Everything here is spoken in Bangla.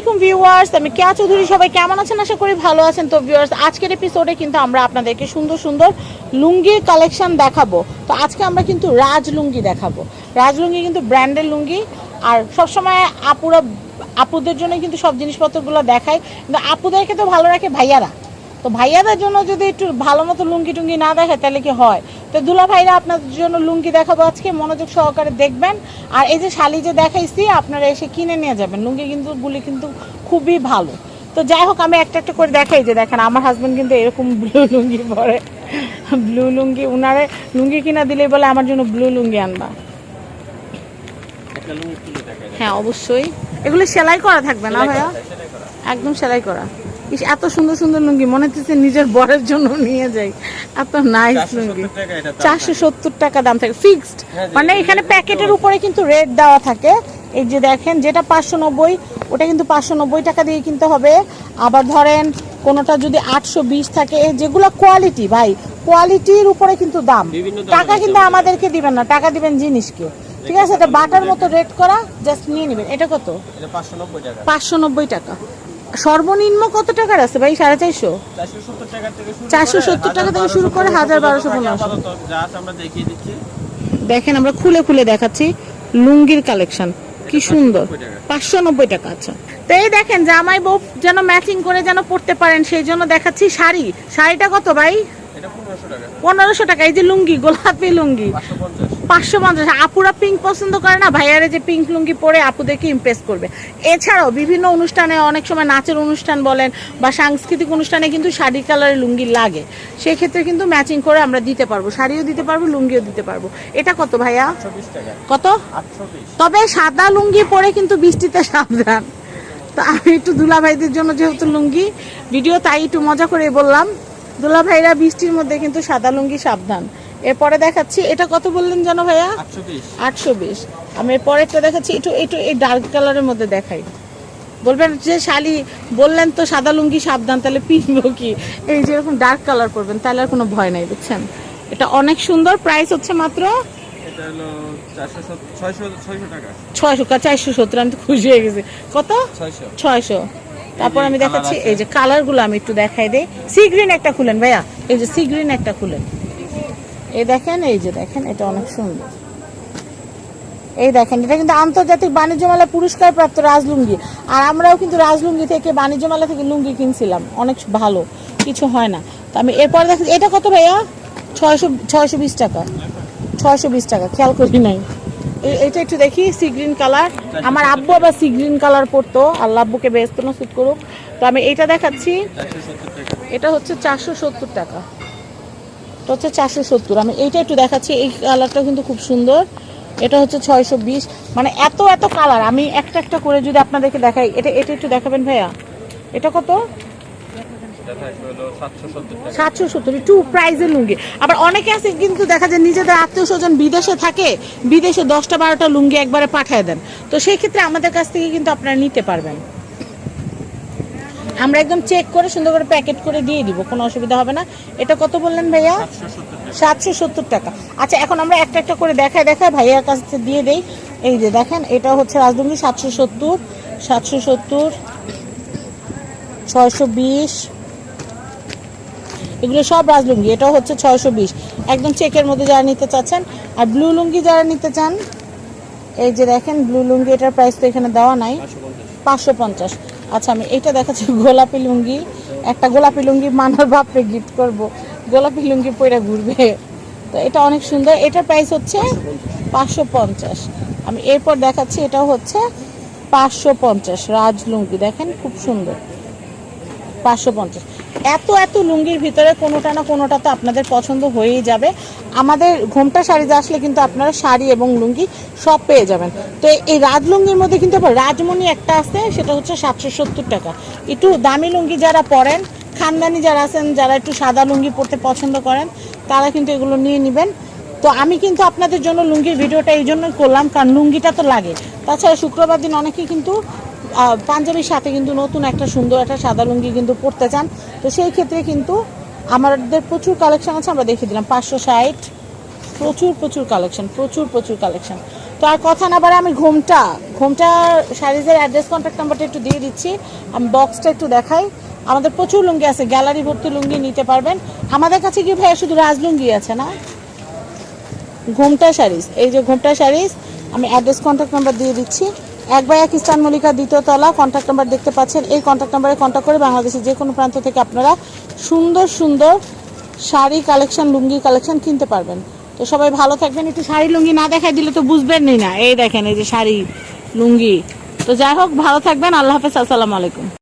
আলাইকুম ভিউয়ার্স, আমি কেয়া চৌধুরী। সবাই কেমন আছেন? আশা করি ভালো আছেন। তো ভিউয়ার্স, আজকের এপিসোডে কিন্তু আমরা আপনাদেরকে সুন্দর সুন্দর লুঙ্গির কালেকশন দেখাবো। তো আজকে আমরা কিন্তু রাজ লুঙ্গি দেখাবো। রাজ লুঙ্গি কিন্তু ব্র্যান্ডের লুঙ্গি। আর সবসময় আপুরা, আপুদের জন্য কিন্তু সব জিনিসপত্রগুলো দেখায়। কিন্তু আপুদেরকে তো ভালো রাখে ভাইয়ারা। তো ভাইয়াদের জন্য যদি একটু ভালো মতো লুঙ্গি টুঙ্গি না দেখায়, তাহলে কি হয়? তো দুলা ভাইরা আপনাদের জন্য লুঙ্গি দেখাবো আজকে মনোযোগ সহকারে দেখবেন। আর এই যে শালি যে দেখাইছি আপনারা এসে কিনে নিয়ে যাবেন। লুঙ্গি কিন্তু গুলি কিন্তু খুবই ভালো। তো যাই হোক আমি একটা একটা করে দেখাই যে দেখেন আমার হাজবেন্ড কিন্তু এরকম ব্লু লুঙ্গি পরে। ব্লু লুঙ্গি উনারে লুঙ্গি কিনা দিলেই বলে আমার জন্য ব্লু লুঙ্গি আনবা। হ্যাঁ অবশ্যই। এগুলো সেলাই করা থাকবে না ভাইয়া? একদম সেলাই করা। ইস এত সুন্দর সুন্দর লুঙ্গি মনে হচ্ছে নিজের বরের জন্য নিয়ে যাই। এত নাইস লুঙ্গি। 470 টাকা এটা দাম চারশো সত্তর টাকা দাম থাকে। ফিক্সড হ্যাঁ, মানে এখানে প্যাকেটের উপরে কিন্তু রেট দেওয়া থাকে। এই যে দেখেন যেটা পাঁচশো নব্বই ওটা কিন্তু পাঁচশো নব্বই টাকা দিয়ে কিনতে হবে। আবার ধরেন কোনোটা যদি আটশো বিশ থাকে যেগুলো কোয়ালিটি ভাই কোয়ালিটির উপরে কিন্তু দাম। টাকা কিন্তু আমাদেরকে দিবেন না টাকা দিবেন জিনিসকে ঠিক আছে? এটা বাটার মতো রেট করা জাস্ট নিয়ে নেবেন। এটা কত? এটা 590 টাকা। পাঁচশো নব্বই টাকা। সর্বনিম্ন কত টাকার আছে ভাই? সাড়ে চারশো? 470 টাকা থেকে শুরু 470 টাকা থেকে শুরু করে 1200 পর্যন্ত। আপাতত যা আছে আমরা দেখিয়ে দিচ্ছি দেখেন আমরা খুলে খুলে দেখাচ্ছি লুঙ্গির কালেকশন। কি সুন্দর। পাঁচশো নব্বই টাকা আচ্ছা তো এই দেখেন জামাই বউ যেন ম্যাচিং করে যেন পড়তে পারেন সেই জন্য দেখাচ্ছি শাড়ি। শাড়িটা কত ভাই? এটা 1500 টাকা। পনেরোশো টাকা এই যে লুঙ্গি গোলাপি লুঙ্গি। 550 পাঁচশো পঞ্চাশ। আপুরা পিঙ্ক পছন্দ করে না? ভাইয়ারে যে পিঙ্ক লুঙ্গি পরে আপুদেরকে ইমপ্রেস করবে। এছাড়াও বিভিন্ন অনুষ্ঠানে অনেক সময় নাচের অনুষ্ঠান বলেন বা সাংস্কৃতিক অনুষ্ঠানে কিন্তু শাড়ি কালারের লুঙ্গি লাগে। সেই ক্ষেত্রে কিন্তু ম্যাচিং করে আমরা দিতে পারব। শাড়িও দিতে পারব লুঙ্গিও দিতে পারব। এটা কত ভাইয়া? কত? তবে সাদা লুঙ্গি পরে কিন্তু বৃষ্টিতে সাবধান। তো আমি একটু দুলা ভাইদের জন্য যেহেতু লুঙ্গি ভিডিও তাই একটু মজা করে বললাম। দুলা ভাইরা বৃষ্টির মধ্যে কিন্তু সাদা লুঙ্গি সাবধান। এরপরে দেখাচ্ছি এটা কত বললেন জানো ভাইয়া? আটশো বিশ। আমি পরেরটা দেখাচ্ছি একটু একটু এই ডার্ক কালারের মধ্যে দেখাই। বলবেন যে শালি বললেন তো সাদা লুঙ্গি সাবধান তাহলে পিনবো কি? এই যে এরকম ডার্ক কালার করবেন তাহলে আর কোনো ভয় নাই বুঝছেন? এটা অনেক সুন্দর প্রাইস হচ্ছে মাত্র এটা হলো 470 600 600 টাকা। ছয়শো চারশো সত্তর আমি তো খুশি হয়ে গেছি। কত? ছয়শো। তারপর আমি দেখাচ্ছি এই যে কালারগুলো আমি একটু দেখাই দেই। সি গ্রিন একটা খুলেন ভাইয়া। এই যে সি গ্রিন একটা খুলেন। এই দেখেন, এই যে দেখেন, এটা অনেক সুন্দর। এই দেখেন, এটা কিন্তু আন্তর্জাতিক বাণিজ্য মেলা পুরস্কার প্রাপ্ত রাজলুঙ্গি। আর আমরাও কিন্তু রাজলুঙ্গি থেকে বাণিজ্য মেলা থেকে লুঙ্গি কিনছিলাম। অনেক ভালো, কিছু হয় না। তো আমি এরপর দেখি এটা কত ভাইয়া? ছয়শো ছয়শো বিশ টাকা। ছয়শো বিশ টাকা, খেয়াল করি নাই। এটা একটু দেখি সি গ্রিন কালার আমার আব্বু আবার সি গ্রিন কালার পরতো। আল্লাহ আব্বুকে ব্যস্ত নসিব করুক। তো আমি এইটা দেখাচ্ছি। এটা হচ্ছে চারশো সত্তর টাকা। এটা হচ্ছে চারশো সত্তর। আমি এইটা একটু দেখাচ্ছি, এই কালারটা কিন্তু খুব সুন্দর। এটা হচ্ছে ছয়শো বিশ। মানে এত এত কালার আমি একটা একটা করে যদি আপনাদেরকে দেখাই, এটা এটা একটু দেখাবেন ভাইয়া? এটা কত? এটা থাকবে হলো 770 টাকা সাতশো সত্তর। একটু প্রাইজের লুঙ্গি। আবার অনেকে আছে কিন্তু দেখা যায় নিজেদের আত্মীয় স্বজন বিদেশে থাকে, বিদেশে দশটা বারোটা লুঙ্গি একবারে পাঠিয়ে দেন। তো সেই ক্ষেত্রে আমাদের কাছ থেকে কিন্তু আপনারা নিতে পারবেন। আমরা একদম চেক করে সুন্দর করে প্যাকেট করে দিয়ে দিব, কোনো অসুবিধা হবে না। এটা কত বললেন ভাইয়া? সাতশো সত্তর টাকা। আচ্ছা এখন আমরা একটা একটা করে দেখায় দেখায় ভাইয়ার কাছে দিয়ে দেই। এই যে দেখেন, এটা হচ্ছে রাজলুঙ্গি সাতশো সত্তর সাতশো সত্তর, ছয়শো বিশ। এগুলো সব রাজলুঙ্গি এটা হচ্ছে ছয়শো বিশ। একদম চেকের মধ্যে যারা নিতে চাচ্ছেন, আর ব্লু লুঙ্গি যারা নিতে চান, এই যে দেখেন ব্লু লুঙ্গি এটার প্রাইস তো এখানে দেওয়া নাই। পাঁচশো পঞ্চাশ। আচ্ছা আমি এটা দেখাচ্ছি, গোলাপি লুঙ্গি। একটা গোলাপি লুঙ্গি মানার বাপরে গিফট করব। গোলাপি লুঙ্গি পরে ঘুরবে। তো এটা অনেক সুন্দর। এটার প্রাইস হচ্ছে পাঁচশো পঞ্চাশ। আমি এরপর দেখাচ্ছি এটা হচ্ছে পাঁচশো পঞ্চাশ। রাজ লুঙ্গি, দেখেন, খুব সুন্দর। পাঁচশো পঞ্চাশ। এত এত লুঙ্গির ভিতরে কোনোটা না কোনোটা তো আপনাদের পছন্দ হয়েই যাবে। আমাদের ঘোমটা শাড়িতে আসলে কিন্তু আপনারা শাড়ি এবং লুঙ্গি সব পেয়ে যাবেন। তো এই রাজলুঙ্গির মধ্যে কিন্তু রাজমণি একটা আছে, সেটা হচ্ছে সাতশো সত্তর টাকা। একটু দামি লুঙ্গি যারা পরেন, খানদানি যারা আছেন, যারা একটু সাদা লুঙ্গি পরতে পছন্দ করেন, তারা কিন্তু এগুলো নিয়ে নেবেন। তো আমি কিন্তু আপনাদের জন্য লুঙ্গির ভিডিওটা এই জন্যই করলাম, কারণ লুঙ্গিটা তো লাগে। তাছাড়া শুক্রবার দিন অনেকেই কিন্তু পাঞ্জাবির সাথে কিন্তু নতুন একটা সুন্দর একটা সাদা লুঙ্গি কিন্তু পরতে চান। তো সেই ক্ষেত্রে কিন্তু আমাদের প্রচুর কালেকশন আছে, আমরা দেখিয়ে দিলাম, পাঁচশো ষাট। প্রচুর প্রচুর কালেকশন প্রচুর প্রচুর কালেকশন তো আর কথা না বাড়ে আমি ঘুমটা ঘুমটা শাড়িজের অ্যাড্রেস কন্ট্যাক্ট নাম্বারটা একটু দিয়ে দিচ্ছি। আমি বক্সটা একটু দেখাই। আমাদের প্রচুর লুঙ্গি আছে গ্যালারি ভর্তি লুঙ্গি নিতে পারবেন। আমাদের কাছে কি ভাইয়া শুধু রাজলুঙ্গি আছে না? ঘুমটা শাড়িজ এই যে ঘুমটা শাড়িজ আমি অ্যাড্রেস কন্ট্যাক্ট নাম্বার দিয়ে দিচ্ছি। এক বাই এক ইস্টান মল্লিকা দ্বিতীয় তলা কন্ট্যাক্ট নাম্বার দেখতে পাচ্ছেন। এই কন্ট্যাক্ট নাম্বারে কন্ট্যাক্ট করে বাংলাদেশের যে কোনো প্রান্ত থেকে আপনারা সুন্দর সুন্দর শাড়ি কালেকশন লুঙ্গি কালেকশন কিনতে পারবেন। তো সবাই ভালো থাকবেন। একটু শাড়ি লুঙ্গি না দেখাই দিলে তো বুঝবেনই না। এই দেখেন, এই যে শাড়ি, লুঙ্গি। তো যাই হোক, ভালো থাকবেন। আল্লাহ হাফেজ, আসসালামু আলাইকুম।